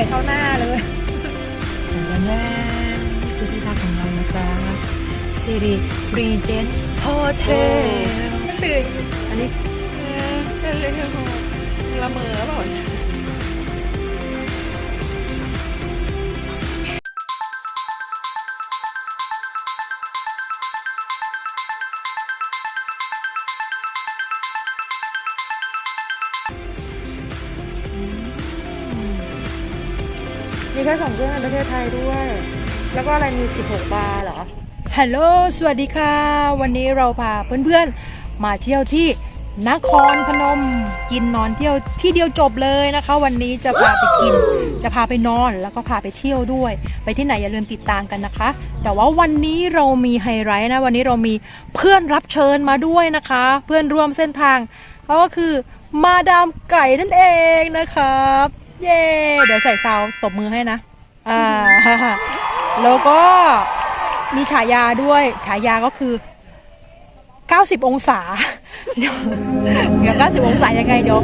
ญ่เท่าหน้าเลยแน่นี่คือที่พักของเรานะครับสิริรีเจนต์โฮเทลตื่นอันนี้เออเป็นเลยละเมอเปล่าเนี่ย แล้วก็อะไรมี 16 บาร์เหรอ ฮัลโหล สวัสดีค่ะ วันนี้เราพาเพื่อนๆ มาเที่ยวที่นครพนม กินนอนเที่ยวที่เดียวจบเลยนะคะ วันนี้จะพาไปกิน จะพาไปนอนแล้วก็พาไปเที่ยวด้วย ไปที่ไหนอย่าลืมติดตามกันนะคะ แต่ว่าวันนี้เรามีไฮไลท์นะวันนี้เรามีเพื่อนรับเชิญมาด้วยนะคะ เพื่อนร่วมเส้นทางเขาก็คือมาดามไก่นั่นเองนะครับ เย้เดี๋ยวใส่ซาวตบมือให้นะอ่า แล้วก็มีฉายาด้วยฉายาก็คือ 90 องศาเดี๋ยวเดี๋ยว 90 องศายังไงเดี๋ยว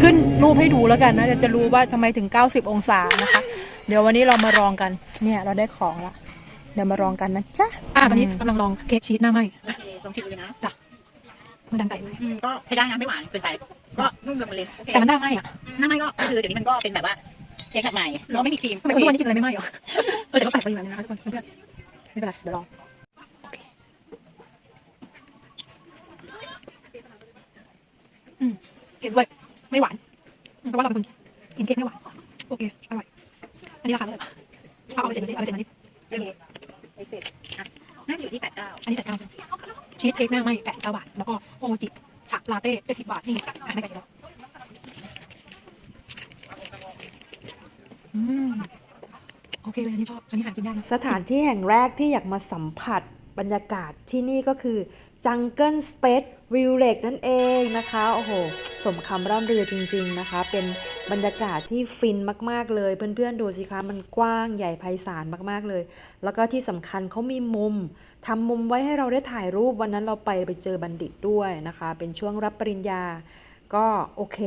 ขึ้นรูปให้ดูแล้วกันนะเดี๋ยวจะรู้ว่าทำไมถึง 90 องศานะคะ เดี๋ยววันนี้เรามาลองกัน เนี่ยเราได้ของละเดี๋ยวมาลองกันนะจ๊ะอะตอนนี้กำลังลองเค้กชีสหน้าไหมโอเคลองชิมดูเลยนะจ้ะมันดังไก่เลยอืมก็ใช้ได้นะไม่หวานเกินไปก็นุ่มละมุนเลยโอเคแต่มันหน้าไหมอะหน้าไม่ก็คือเดี๋ยวนี้มันก็เป็นแบบว่า เค้กขัดใหม่เราไม่มีครีมทำไมคนทุกวันนี้กินอะไรไม่ไหมอะเออแต่ก็แปลกไปอยู่นะคะทุกคนเพื่อนๆไม่เป็นไรเดี๋ยวลองโอเคอืมเก็บด้วยไม่หวานเพราะว่าเราเป็นคนกินเค้กไม่หวานโอเคอร่อยอันนี้ราคาเท่าไหร่เอาเอาไปเจ็ดนาทีเอาไปเจ็ดนาทีโอเคไปเสร็จอะน่าจะอยู่ที่แปดเก้าอันนี้แปดเก้าชีสเค้กหน้าไหมแปดสิบเก้าบาท แล้วก็โอโมจิชาลาเต้เจ็ดสิบบาทนี่อะไม่ไกลแล้วอืมโอ เคเลยอันนี้ชอบอันนี้หากินยากนะสถานที่แห่งแรกที่อยากมาสัมผัสบรรยากาศที่นี่ก็คือ Jungle Space Village นั่นเองนะคะ โอ้โห สมคำร่ำเรือจริง ๆนะคะ เป็นบรรยากาศที่ฟินมากๆเลย เพื่อนๆดูสิคะ มันกว้างใหญ่ไพศาลมากๆเลย แล้วก็ที่สำคัญเขามีมุมทำมุมไว้ให้เราได้ถ่ายรูปวันนั้นเราไปไปเจอบัณฑิตด้วยนะคะ เป็นช่วงรับปริญญา ก็โอเค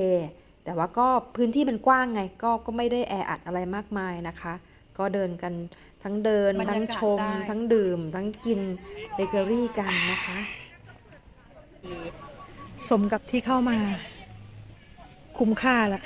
แต่ว่าก็พื้นที่มันกว้างไง ก็ก็ไม่ได้แออัดอะไรมากมายนะคะ ก็เดินกันทั้งเดิน บรรยากาศทั้งชม ได้ ทั้งดื่ม ทั้งกินเบเกอรี่กันนะคะ สมกับที่เข้ามา คุ้มค่าละ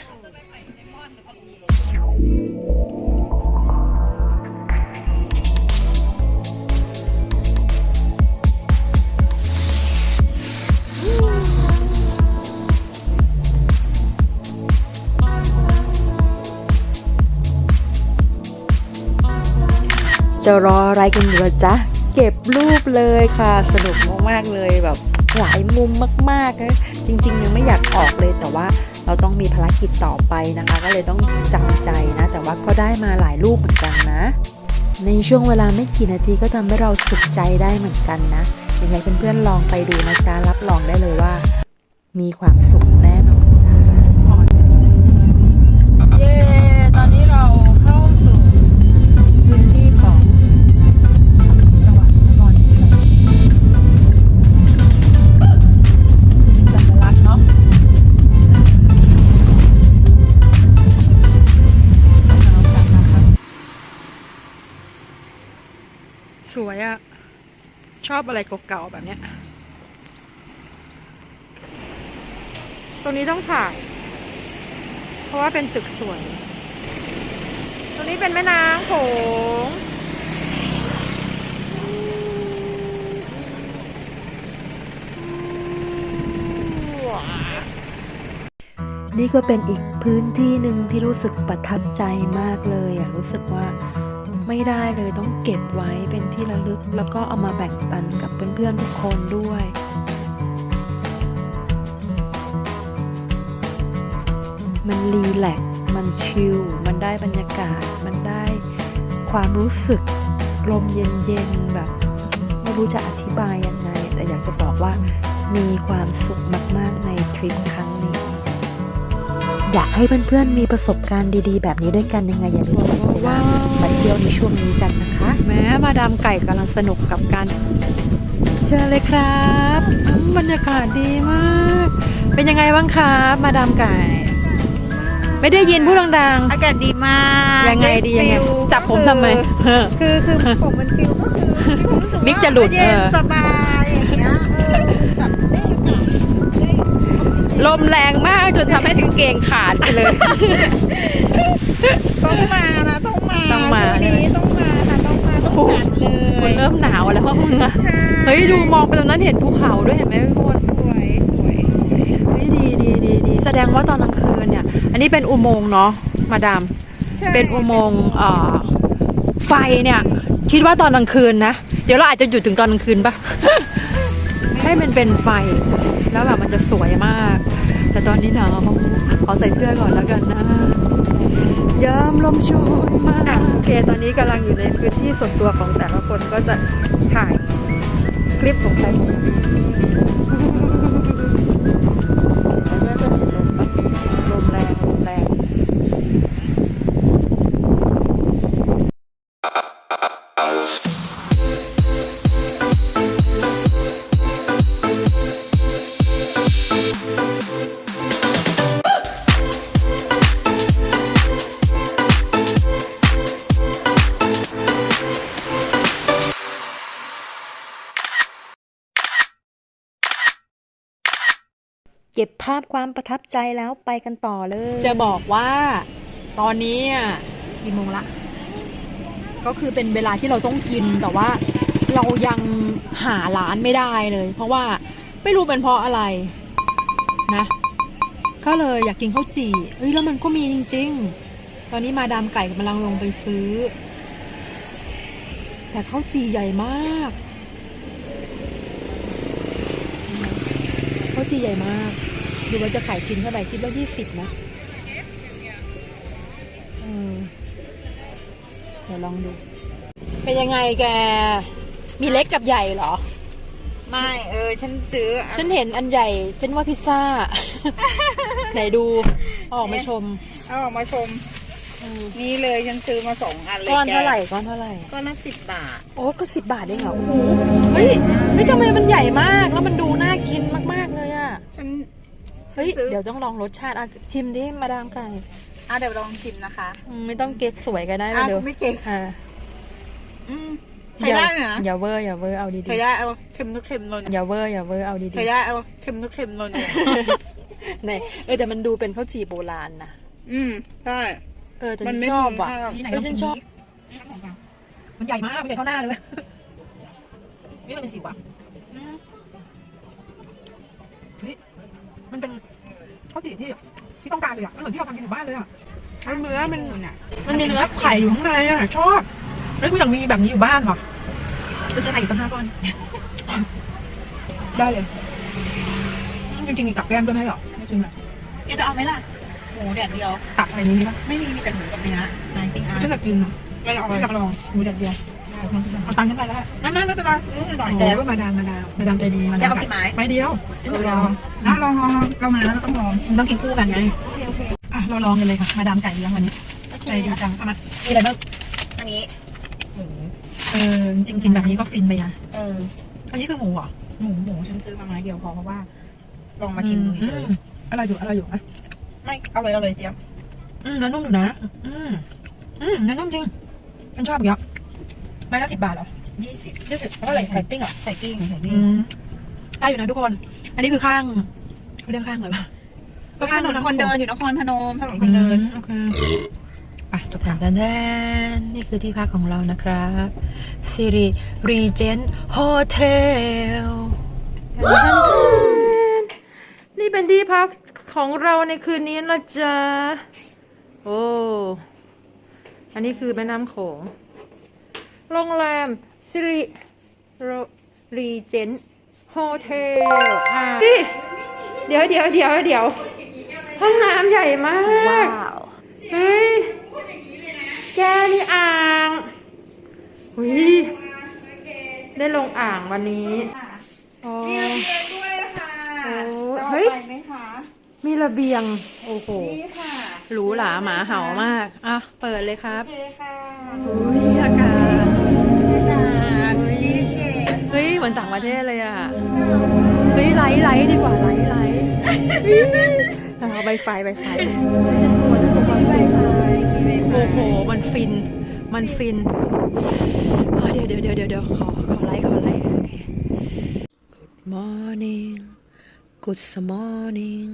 จะรออะไรกันอยู่ละจ๊ะ เก็บรูปเลยค่ะ สนุกมากๆเลยแบบหลายมุมมากๆนะจริงๆยังไม่อยากออกเลยแต่ว่าเราต้องมีภารกิจต่อไปนะคะ ก็เลยต้องจำใจนะ แต่ว่าก็ได้มาหลายรูปเหมือนกันนะ ในช่วงเวลาไม่กี่นาทีก็ทำให้เราสุขใจได้เหมือนกันนะยังไงเพื่อนๆลองไปดูนะจ๊ะรับรองได้เลยว่า มีความสุข ชอบอะไรเก่าๆแบบเนี้ย ตรงนี้ต้องถ่าย เพราะว่าเป็นตึกสวย ตรงนี้เป็นแม่น้ำโขงนี่ก็เป็นอีกพื้นที่หนึ่งที่รู้สึกประทับใจมากเลยอะรู้สึกว่า ไม่ได้เลยต้องเก็บไว้เป็นที่ระลึก แล้วก็เอามาแบ่งปันกับเพื่อนๆทุกคนด้วยมันรีแลกซ์มันชิล มันได้บรรยากาศ มันได้ความรู้สึกลมเย็นๆแบบ ไม่รู้จะอธิบายยังไง แต่อยากจะบอกว่ามีความสุขมากๆในทริปครั้งนี้ อยากให้เพื่อนๆมีประสบการณ์ดีๆ แบบนี้ด้วยกันยังไงอย่าลืมใช้เวลามาเที่ยวในช่วงนี้กันนะคะ แม้มาดามไก่กำลังสนุกกับการเจอเลยครับอืมบรรยากาศดีมาก เป็นยังไงบ้างครับมาดามไก่เป็นไม่ได้ยินพูดดังอากาศดีมากๆยังไงดียังไงจับผมทำไมเออคือคือผมมันฟิวก็คือมีความรู้สึกว่ามิกจะหลุดเย็นเออ สบายอย่างเงี้ย ลมแรงมากจนทำให้ถึงเกงขาดไปเลย ต้องมานะต้องมาต้องมา ช่วงนี้ต้องมาค่ะต้องมาต้องจัดเลยคุณเริ่มหนาวแล้วพ่อมึงอะใช่เฮ้ยดูมองไปตรงนั้นเห็นภูเขาด้วยเห็นไหมพี่พลสวยสวยสวยเฮ้ยดีดีดีดีแสดงว่าตอนกลางคืนเนี่ย อันนี้เป็นอุโมงค์เนาะมาดาม ใช่เป็นอุโมงค์เอ่อไฟเนี่ย คิดว่าตอนกลางคืนนะ เดี๋ยวเราอาจจะหยุดถึงตอนกลางคืนปะ ให้มันเป็นไฟ แล้วแบบมันจะสวยมาก แต่ตอนนี้หนาวขอใส่เสื้อก่อนแล้วกันนะยามลมโชยมากโอเคตอนนี้กำลังอยู่ในพื้นที่ส่วนตัวของแต่ละคนก็จะ เก็บภาพความประทับใจแล้วไปกันต่อเลย จะบอกว่าตอนนี้อะกี่โมงละ ก็คือเป็นเวลาที่เราต้องกินแต่ว่าเรายังหาร้านไม่ได้เลย เพราะว่าไม่รู้เป็นเพราะอะไรนะ ก็เลยอยากกินข้าวจี่เอ้ยแล้วมันก็มีจริง ๆ ตอนนี้มาดามไก่กำลังลงไปซื้อ แต่ข้าวจี่ใหญ่มาก ที่ใหญ่มาก ดูว่าจะขายชิ้นเท่าไหร่คิดว่ายี่สิบนะเดี๋ยวลองดู เป็นยังไงแก มีเล็กกับใหญ่เหรอ ไม่เออ ฉันซื้อ ฉันเห็นอันใหญ่ ฉันว่าพิซซ่า ไหนดูเอาออกมาชมเอาออกมาชม นี่เลยฉันซื้อมาสองอันเลยก้อนเท่าไหร่ก้อนเท่าไหร่ก้อนละสิบบาท โอ้ก็สิบบาทเองเหรอโอ้โหเฮ้ยเฮ้ยทำไมมันใหญ่มาก แล้วมันดูน่ากินมาก ๆ เลย เฮ้ยซื้อเดี๋ยวต้องลองรสชาติอะชิมดิมาดามไก่อะเดี๋ยวลองชิมนะคะอืมไม่ต้องเก๊กสวยก็ได้อะเดี๋ยวไม่เก่งอ่าอืมใช้ได้ไหมนะอย่าเวอร์อย่าเวอร์เอาดีใช้ได้เอาชิมทุกชิมนนๆอย่าเวอร์อย่าเวอร์เอาดีใช้ได้เอาชิมทุกชิมนนๆไหนเออแต่มันดูเป็นข้าวจี่โบราณนะอืมใช่เออแต่มันฉันไม่ชอบว่ะมีภาพเออฉันชอบ มันใหญ่มากมันใหญ่เท่าหน้าเลยนี่มันเป็นสีว่ะอืมเฮ้ย มันเป็นข้าวจี่ที่ที่ต้องการเลยอะมันเหมือนที่เราทำกินอยู่บ้านเลยอะมันเนื้อมันอะมันมีเนื้อไข่อยู่ข้างในอะชอบเฮ้ยกูอยากมีแบบนี้อยู่บ้านว่ะจะซื้อไข่อีกตั้งห้าก้อน ได้เลยจริงๆมีกับแก้มด้วยไหมหรอไม่จริงอะแกจะเอาไหมล่ะหมูแดดเดียว ตักอะไรนี้ปะไม่มีมีแต่หมูกับเนื้อนายปิ้งอาร์ฉันอยากกินอะไม่เอาฉันอยากลองหมูแดดเดียว เอาตังค์ฉันไปแล้วไม่ไม่ไม่เป็นไรอืมหน่อยโอ้แกก็มาดามมาดามมาดามใจดีมาดามจะเอากี่ไม้ไม้เดียวฉันอยากลองนะลองลองลองเรามาแล้วเราต้องลองมันต้องกินคู่กันไงอะเราลองกันเลยค่ะมาดามไก่เลี้ยงวันนี้ใจดีจังเอามามีอะไรบ้างอันนี้เออจริงๆกินแบบนี้ก็ฟินไปนะเอออันนี้คือหมูเหรอหมูหมูฉันซื้อมาไม้เดียวพอเพราะว่า ลองมาชิมดูเฉยอืมอะไรอยู่อะไรอยู่อะไม่เอาเลยเอาเลยเจี๊ยบอืมเนื้อนุ่มอยู่นะ อืมอืมเนื้อนุ่มจริงฉันชอบอย่างเงี้ย ไม้ละสิบบาทเหรอยี่สิบยี่สิบแล้วอะไรไข่ปิ้งเหรอใส่กิ้งใส่อืกิ้งมได้อยู่นะทุกคน อันนี้คือข้างเขาเรียกข้างอะไรวะก็ถนนคนเดินอยู่นครพนมถนนคนเดินอืมโอเคไปจบกันแดนนี่คือที่พักของเรานะครับซิริรีเจนโฮเทลนี่เป็นที่พักของเราในคืนนี้นะจ๊ะ โอ้ อันนี้คือแม่น้ำโขง โรงแรมซิริรีเจนโฮเทลอ่าเดี๋ยวเดี๋ยวเดี๋ยวเดี๋ยวห้องน้ำใหญ่มาก เฮ้ย แกนี่อ่างเฮ้ยได้ลงอ่างวันนี้โอ้มีระเบียงด้วยค่ะโอ้จะเฮ้ยไปไหมคะมีระเบียง โอ้โหนี่ค่ะหรูหราหมาเห่ามาก อะ เปิดเลยครับโอเคค่ะ มือนต่างประเทศเลยอะเฮ้ยไลท์ไลท์ดีกว่าไลท์ไลท์เอาใบไฟใบไฟไม่ฉันกลัวฉันกลัวโอ้โหมันฟิน มันฟินเอ้ยเดี๋ยวเดี๋ยวเดี๋ยวเดี๋ยวขอขอไลค์ขอไลค์โอเค Good morning Good morning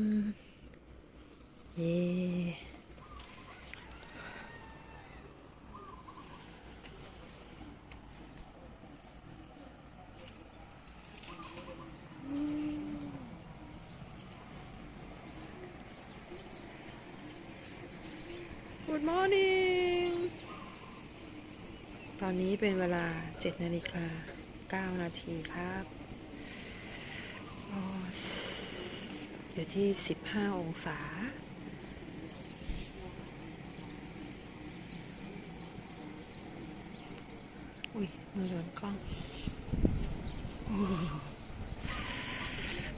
เย้ Good morning ตอนนี้เป็นเวลา7นาฬิกา9นาทีครับ อยู่ที่ 15 องศา อุ้ยมือโดนกล้อง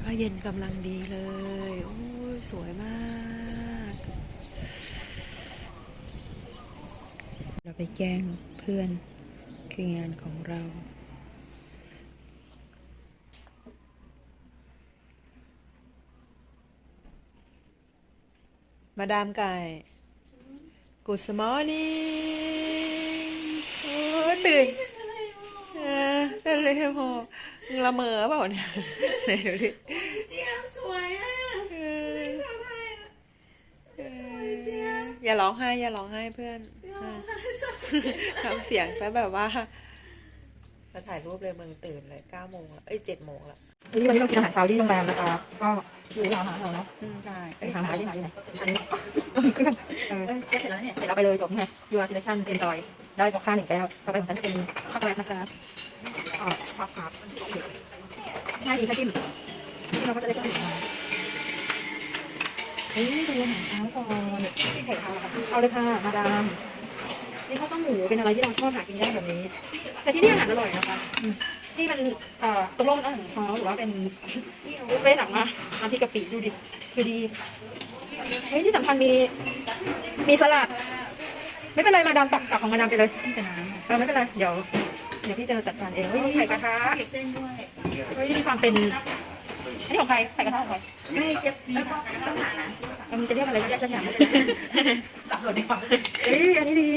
อ้าเย็นกำลังดีเลย โอ้ย สวยมาก เราไปแกล้งเพื่อนคืองานของเรา มาดามไก่ Good morning โอ้ยตื่นเออเป็นเลยพอมึงละเมอเปล่าเนี่ยไหนดูดิเจียมสวยอะเออเอออย่าร้องไห้ อย่าร้องไห้เพื่อน ทำเสียงซะแบบว่ามาถ่ายรูปเลยมึงตื่นเลยเก้าโมงละเอ้ยเจ็ดโมงละวันนี้วันนี้เรากินอาหารเช้าที่โรงแรมนะคะ ก็อยู่ที่ร้านอาหารเราเนาะอืมใช่ไปหาอาหารที่ไหนที่ไหนอันนี้เครื่องเออเสร็จแล้วเนี่ยเสร็จแล้วไปเลยจบไงยูอาร์ซิเลชั่นเอ็นจอยได้กาแฟหนึ่งแก้วต่อไปของฉันจะเป็นช็อกโกแลตนะคะอ๋อช็อกครับง่ายดีค่ะจิ้มที่เราก็จะได้เครื่องดื่มมาเฮ้ยดูอาหารเช้าก่อนที่ไข่เอาค่ะเอาเลยค่ะมาดาม นี่ข้าวต้มหมูเป็นอะไรที่เราชอบหากินยากแบบนี้ แต่ที่นี่อาหารอร่อยนะคะอืมที่มันเอ่อตกลงมันอาหารเช้าหรือว่าเป็นบุฟเฟ่ต์หนักมาน้ำพริกกะปิดูดิคือดีเฮ้ยที่สำคัญมีมีสลัด ไม่เป็นไรมาดามตักตักของมาดามไปเลยไม่เป็นไรเออไม่เป็นไรเดี๋ยวเดี๋ยวพี่จะจัดการเองเฮ้ยมีไข่กระทะเส้นด้วยเฮ้ยมีความเป็นอันนี้ของใครไข่กระทะของใครไม่เจ็บมีต้องหานะเออมันจะเรียกอะไรก็เรียกสักอย่างไม่เป็นไรสับสนในความเอ้ยอันนี้ดี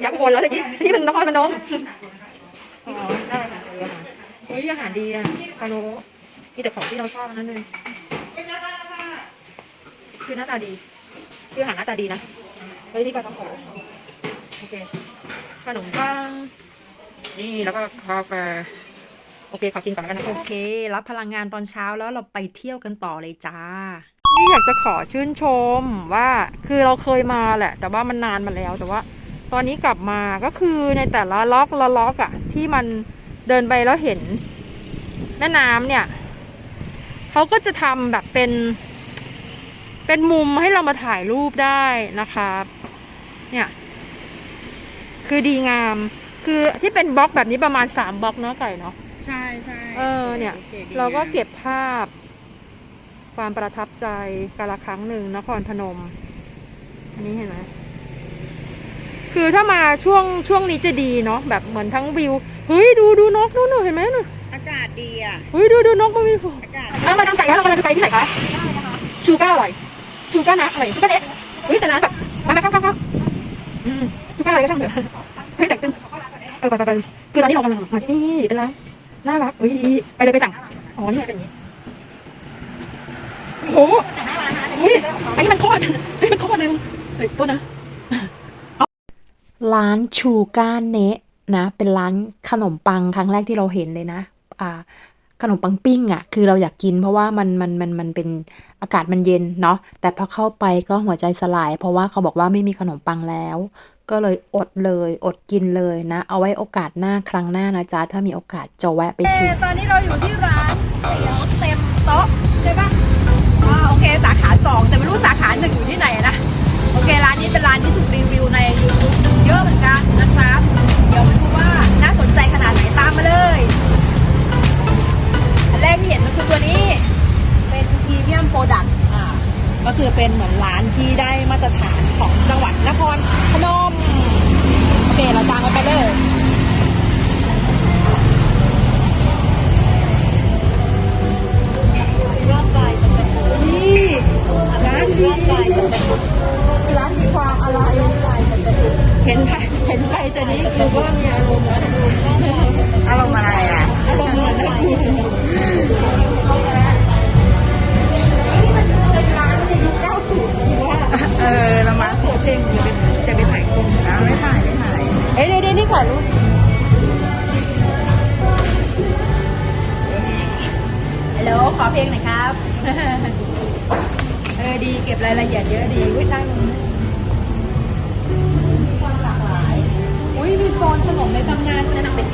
ดว่าก๋วยจั๊บคนแล้วตะกี้นี่มันนครพนมอ๋อได้ค่ะเออค่ะเฮ้ยอาหารดีอะพาโลมีแต่ของที่เราชอบทั้งนั้นเลยคือหน้าตาดี คืออาหารหน้าตาดีนะเฮ้ยนี่ปลาท้องโกโอเคขนมปังนี่แล้วก็กาแฟโอเคขอกินก่อนแล้วกันนะโอเค รับพลังงานตอนเช้าแล้วเราไปเที่ยวกันต่อเลยจ้านี่อยากจะขอชื่นชมว่าคือเราเคยมาแหละ แต่ว่ามันนานมาแล้วแต่ว่า ตอนนี้กลับมาก็คือในแต่ละล็อกละล็อกอะที่มันเดินไปแล้วเห็นแม่น้ำเนี่ยเขาก็จะทำแบบเป็น เป็นมุมให้เรามาถ่ายรูปได้นะครับเนี่ย คือดีงาม คือที่เป็นบล็อกแบบนี้ประมาณสามบล็อกเนาะไก่เนาะใช่ใช่เออเนี่ย เราก็เก็บภาพ ความประทับใจกาละครั้งหนึ่งนครพนม อันนี้เห็นไหม คือถ้ามาช่วงช่วงนี้จะดีเนาะแบบเหมือนทั้งวิวเฮ้ยดูดูนกนู่นน่ะเห็นไหมน่ะอากาศดีอะเฮ้ยดูดูนกมันมีฝูงอากาศเอามาทำไก่คะเรากำลังจะไปที่ไหนคะชูก้าอร่อยชูก้านะอร่อยชูก้าเละเฮ้ยแต่ร้านแบบมามาครับครับครับอืมชูก้าอะไรก็ช่างเถอะเฮ้ยแต่ตึ้งเออไปไปไปคือตอนนี้เรากำลังมาที่นี่เป็นร้านน่ารักเฮ้ยดีไปเลยไปสั่งอ๋อนี่เป็นอย่างนี้โอ้โหเฮ้ยอันนี้มันโคตรเฮ้ยมันโคตรเลยมึงเฮ้ยตัวนะ ร้านชูก้าเนะนะเป็นร้านขนมปังครั้งแรกที่เราเห็นเลยนะอ่าขนมปังปิ้งอะ่ะคือเราอยากกินเพราะว่ามันมันมันมันเป็นอากาศมันเย็นเนาะแต่พอเข้าไปก็หัวใจสลาย เพราะว่าเขาบอกว่าไม่มีขนมปังแล้ว ก็เลยอดเลยอดกินเลยนะ เอาไว้โอกาสหน้าครั้งหน้านะจ๊ะถ้ามีโอกาสจะแวะไปชิมตอนนี้เราอยู่ที่ร้านเตี๋ยวเต็มโต๊ะใช่ปะอ่าโอเคสาขาสองแต่ไม่รู้สาขาหนึ่งอยู่ที่ไหนนะโอเคร้านนี้เป็นร้านที่ถูกรีวิวใน YouTube ยอะเหมือนกันนะครับ เดี๋ยวมาดูว่าน่าสนใจขนาดไหนตามมาเลยอันแรกที่เห็นก็คือตัวนี้ เป็นพรีเมียมโปรดักต์อ่าก็คือเป็นเหมือนร้านที่ได้มาตรฐานของจังหวัดนครพนมโอเคเราตามกันไปเลยร้านร่างกายจะเป็นรักความอะไรร่างกายจะเป็น เห็นใครเห็นใครแต่นี้คือว่ามีอารมณ์นะอารมณ์อะไรอะอารมณ์อะไรเออละมั้งโสเพลงจะไปถ่ายกลุ่มนะไม่ถ่ายไม่ถ่ายเอ้ยเดี๋ยวเดี๋ยวนี่ถ่ายรูปฮัลโหลขอเพลงหน่อยครับ เออดีเก็บรายละเอียดเยอะดีวินั่ง โซนขนมในตำนานแนะนำเป็น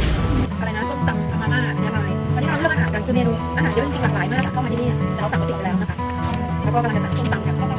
อะไรนะส้มตำมาม่าเนี่ยอะไรวันนี้เราเลือกอาหารกันคือเมนูอาหารเยอะจริงหลากหลายมากเข้ามาที่นี่เราสั่งก๋วยเตี๋ยวไปแล้วนะคะแล้วก็กำลังจะสั่งส้มตำกัน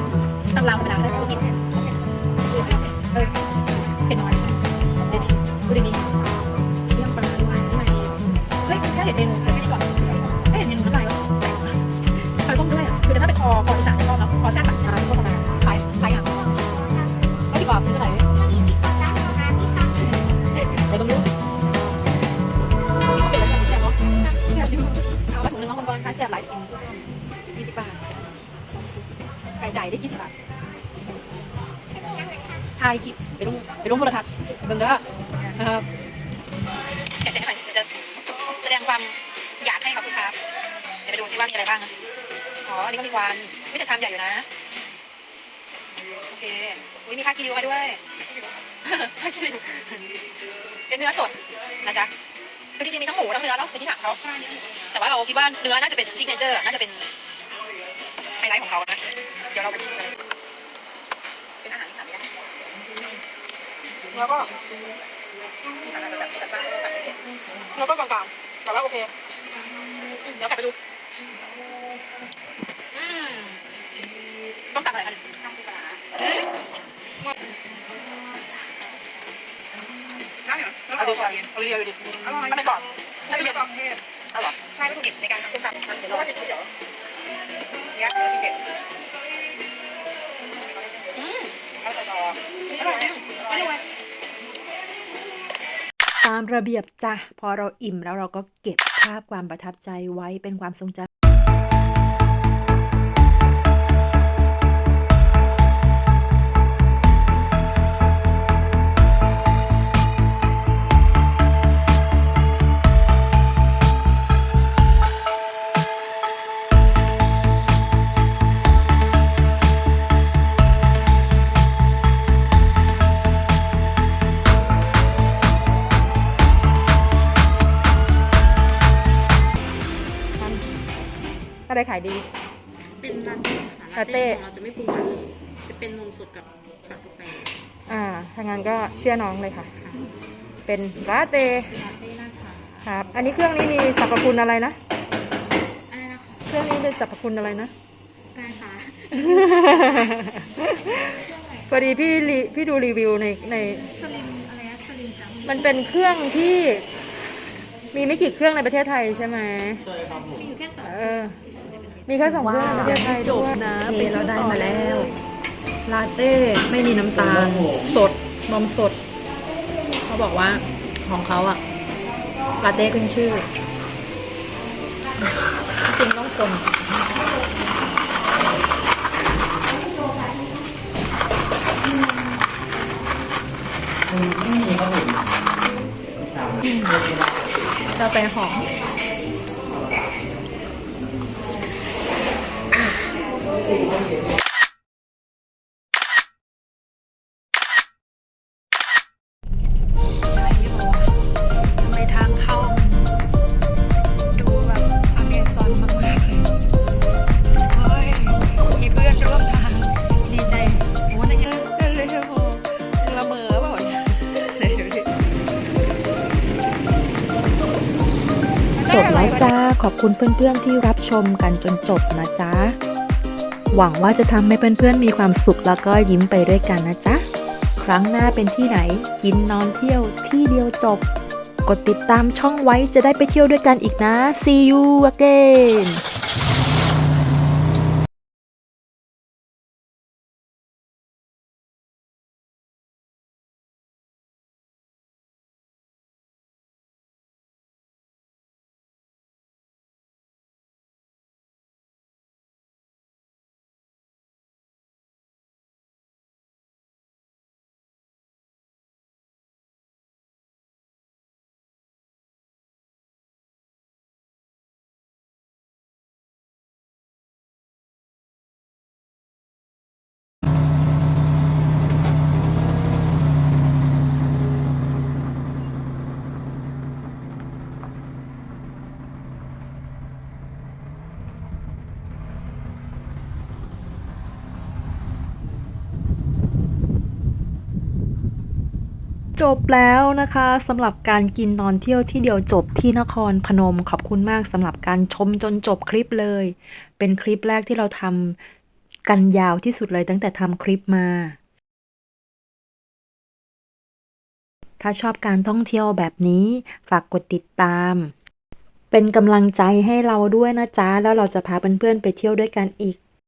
ลงไปลงโทรทัศน์เบิ่งเด้อนะครับอยากจะให้หน่อยจะแสดงความอยากให้ครับคุณครับเดี๋ยวไปดูซิว่ามีอะไรบ้างนะอ๋ออันนี้ก็มีควันนี่แต่ชามใหญ่อยู่นะโอเคอุ้ยมีค่าคิวมาด้วยค่าคิวเป็นเนื้อสดนะจ๊ะคือจริงๆมีทั้งหมูทั้งเนื้อเนาะในที่ถามเขาแต่ว่าเราคิดว่าเนื้อน่าจะเป็นซิกเนเจอร์น่าจะเป็นไฮไลท์ของเขานะเดี๋ยวเราไปชิมกันเป็นอาหารที่ขาดไม่ได้ เนื้อก็ที่สั่งอาจะแบบจัดจ้านสั่งไม่เผ็ดเนื้อก็กลางๆแต่ว่าโอเคเดี๋ยวกลับไปดูอืมต้องตักอะไรคะต้องปลาเอาดิเอาดิเอาดิเอาดิทำไปก่อนใช่ไหมก่อนเอาหรอใช่วัตถุดิบในการทำเส้มตำเดี๋ยวเราจะเดี๋ยวเนี่ยเก็บอืมอร่อยอร่อยอร่อย ตามระเบียบจ้ะ พอเราอิ่มแล้วเราก็เก็บภาพความประทับใจไว้เป็นความทรงจำ อะไรขายดี เป็นลาเต้ค่ะลาเต้ของเราจะไม่ปรุงหวานเลยจะเป็นนมสดกับช็อตกาแฟอ่าถ้างั้นก็เชื่อน้องเลยค่ะ เป็นลาเต้ลาเต้นะคะครับ อันนี้เครื่องนี้มีสรรพคุณอะไรนะอะไรนะคะเครื่องนี้เป็นสรรพคุณอะไรนะได้ค่ะพอดีพี่รีพี่ดูรีวิวในในสลิมอะไรนะสลิมจังมันเป็นเครื่องที่มีไม่กี่เครื่องในประเทศไทยใช่ไหมมีอยู่แค่สองเออ มีแค่สองเครื่องในประเทศไทยจบด้วยนะเป็นเราได้มาแล้ว ลาเต้ไม่มีน้ำตาล สดนมสด เขาบอกว่าของเขาอะลาเต้ขึ้นชื่อ จริงต้องคนเราไปหอม ขอบคุณเพื่อนๆที่รับชมกันจนจบนะจ๊ะ หวังว่าจะทำให้เพื่อนๆมีความสุขแล้วก็ยิ้มไปด้วยกันนะจ๊ะ ครั้งหน้าเป็นที่ไหน กินนอนเที่ยวที่เดียวจบ กดติดตามช่องไว้จะได้ไปเที่ยวด้วยกันอีกนะ See you again จบแล้วนะคะสำหรับการกินนอนเที่ยวที่เดียวจบที่นครพนมขอบคุณมากสำหรับการชมจนจบคลิปเลย เป็นคลิปแรกที่เราทำกันยาวที่สุดเลยตั้งแต่ทำคลิปมา ถ้าชอบการท่องเที่ยวแบบนี้ ฝากกดติดตาม เป็นกำลังใจให้เราด้วยนะจ๊ะ แล้วเราจะพาเพื่อนๆไปเที่ยวด้วยกันอีก